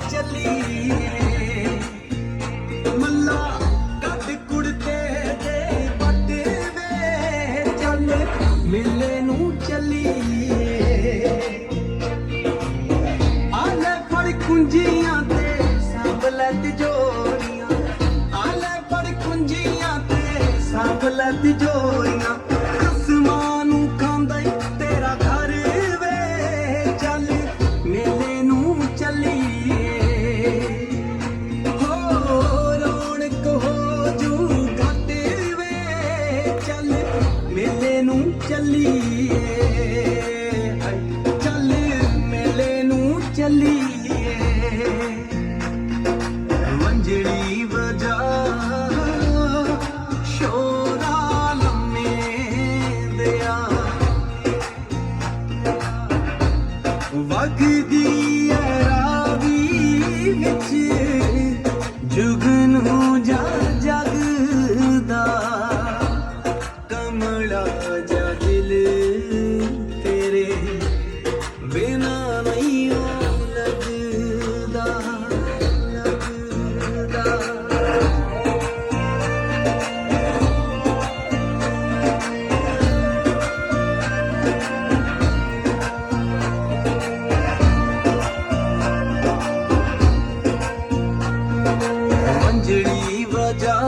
ਚੱਲੀਏ ਮੱਲਾ ਕੱਢ ਕੁੜਤੇ ਦੇ ਪੱਟ ਵੇ ਚੱਲ ਮੇਲੇ ਨੂੰ ਚੱਲੀਏ ਆਲੇ ਫੜ ਕੁੰਜੀਆਂ ਤੇ ਸਾਂਭ ਲੈ ਤਿਜੋਰੀਆਂ ਆਲੇ ਫੜ ਕੁੰਜੀਆਂ ਤੇ ਸਾਂਭ ਲੈ ਤਿਜੋਰੀਆਂ ਚੱਲ ਮੇਲੇ ਨੂੰ ਚੱਲੀਏ। ਚੱਲ ਮੇਲੇ ਨੂੰ ਚੱਲੀਏ। ਮੰਜੜੀ ਵਜਾ ਸ਼ੋਰਾ ਲੰਮੇ ਦਿਆ। ਵਗਦੀ ਜਾ ਦਿਲ ਤੇਰੇ ਬਿਨਾ ਨਹੀਂ ਲੱਗਦਾ ਲੱਗਦਾ ਮੰਜੜੀ ਵਜਾ